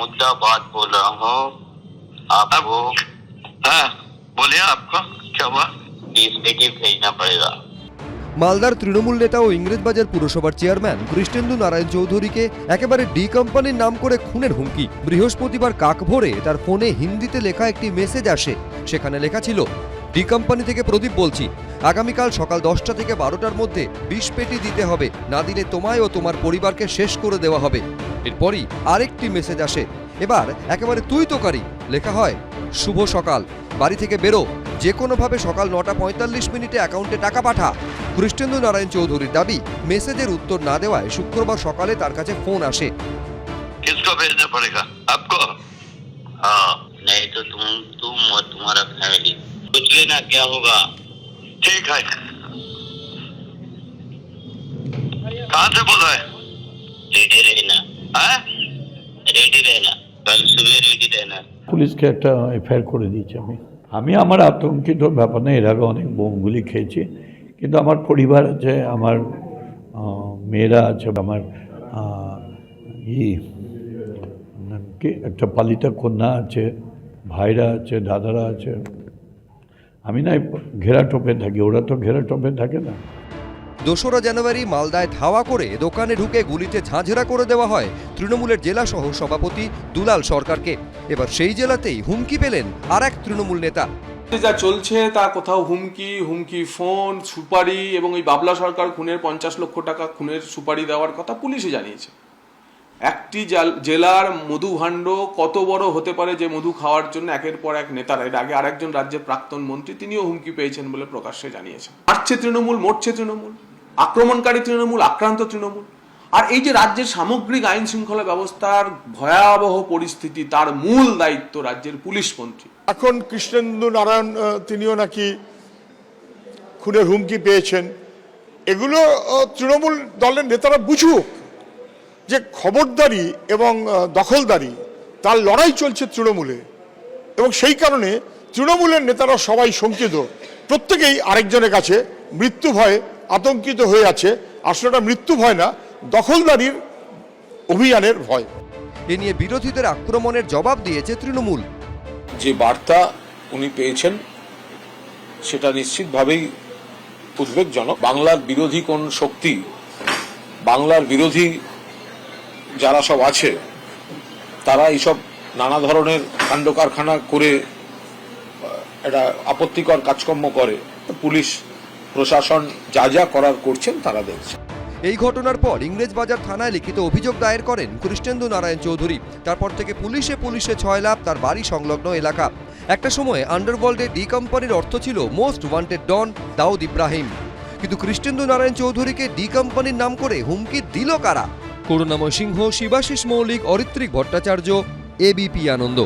मुद्दा बात बोल रहा हूँ आपको हाँ बोलिए आपको क्या हुआ डीएसपीटी भेजना पड़ेगा মালদার তৃণমূল নেতা ও ইংরেজবাজার পুরসভার চেয়ারম্যান কৃষ্ণেন্দু নারায়ণ চৌধুরীকে একেবারে ডি কোম্পানির নাম করে খুনের হুমকি বৃহস্পতিবার কাক ভোরে তার ফোনে হিন্দিতে লেখা একটি মেসেজ আসে সেখানে লেখা ছিল ডি কোম্পানি থেকে প্রদীপ বলছি আগামীকাল সকাল দশটা থেকে বারোটার মধ্যে বিষ পেটি দিতে হবে না দিলে তোমায় ও তোমার পরিবারকে শেষ করে দেওয়া হবে এরপরই আরেকটি মেসেজ আসে এবার একেবারে তুই তোকারি লেখা হয় শুভ সকাল বাড়ি থেকে বেরো যে কোনোভাবে সকাল নটা পঁয়তাল্লিশ মিনিটে অ্যাকাউন্টে টাকা পাঠা কৃষ্ণেন্দু নারায়ণ চৌধুরীর দাবি মেসেজের উত্তর না দেওয়ায় শুক্রবার সকালে তার কাছে ফোন আসে किसको भेजना पड़ेगा आपको हाँ नहीं तो तुम तुम और तुम्हारा फैमिली सोच लेना क्या होगा ठीक है कहाँ से बोल रहे हैं रेडी रहना हैं? रेडी रहना कल सुबह रेडी रहना পুলিশকে একটা এফআইআর করে দিয়েছি আমি আমি আমার আতঙ্কিত ব্যাপার না এর আগে অনেক বোমগুলি খেয়েছি কিন্তু আমার পরিবার আছে আমার আহ, মেয়েরা আছে আমার আহ, ই নাম কি একটা পালিতা কন্যা আছে ভাইরা আছে দাদারা আছে আমি না ঘেরা টোপে থাকি ওরা তো ঘেরা টোপে থাকে না। দোসরা জানুয়ারি মালদায় ধাওয়া করে দোকানে ঢুকে গুলিতে ঝাঁঝরা করে দেওয়া হয় তৃণমূলের জেলা সহ সভাপতি দুলাল সরকারকে। এবার সেই জেলাতেই হুমকি পেলেন আর এক তৃণমূল নেতা। যা চলছে তা কোথাও হুমকি হুমকি ফোন সুপারি এবং এই বাবলা সরকার খুনের পঞ্চাশ লক্ষ টাকা খুনের সুপারি দেওয়ার কথা পুলিশে জানিয়েছে। একটি জাল- জেলার মধু ভাণ্ড কত বড় হতে পারে যে মধু খাওয়ার জন্য একের পর এক নেতারা এর আগে আরেকজন রাজ্যের প্রাক্তন মন্ত্রী, তিনিও হুমকি পেয়েছেন বলে প্রকাশ্যে জানিয়েছেন। মারছে তৃণমূল, মরছে তৃণমূল, আক্রমণকারী তৃণমূল, আক্রান্ত তৃণমূল। আর এই যে রাজ্যের সামগ্রিক আইন শৃঙ্খলা ব্যবস্থার ভয়াবহ পরিস্থিতি, তার মূল দায়িত্ব রাজ্যের পুলিশ মন্ত্রী। এখন কৃষ্ণেন্দু নারায়ণ তিনিও নাকি খুনের হুমকি পেয়েছেন। এগুলো তৃণমূল দলের নেতারা বুঝুক। যে খবরদারি এবং দখলদারি তার লড়াই চলছে তৃণমূলে। এবং সেই কারণে তৃণমূলের নেতারা সবাই শঙ্কিত। প্রত্যেকেই আরেকজনের কাছে মৃত্যু ভয়ে আতঙ্কিত হয়ে আছে। আসলে এটা মৃত্যু ভয় না দখলদারির অভিযানের ভয়। এ নিয়ে বিরোধীদের আক্রমণের জবাব দিয়েছে তৃণমূল। যে বার্তা উনি পেয়েছেন সেটা নিশ্চিতভাবেই উদ্বেগজনক। বাংলার বিরোধী কোন শক্তি বাংলার বিরোধী যারা সব আছে, তারা এইসব নানা ধরনের কাণ্ড কারখানা করে একটা আপত্তিকর কাজকর্ম করে। পুলিশ, প্রশাসন যা যা করার করছেন তারা দেখছে। এই ঘটনার পর ইংরেজবাজার থানায় লিখিত অভিযোগ দায়ের করেন কৃষ্ণেন্দু নারায়ণ চৌধুরী। তারপর থেকে পুলিশে পুলিশে ছয় লাভ তার বাড়ি সংলগ্ন এলাকা। একটা সময় আন্ডারওয়ার্ল্ডে ডি কোম্পানির অর্থ ছিল most wanted don, Dawood Ibrahim. কিন্তু কৃষ্ণেন্দু নারায়ণ চৌধুরীকে ডি কোম্পানির নাম করে হুমকি দিল কারা? করুণাময় সিংহ শিবাশিস মৌলিক অরিত্রিক ভট্টাচার্য এবিপি আনন্দ।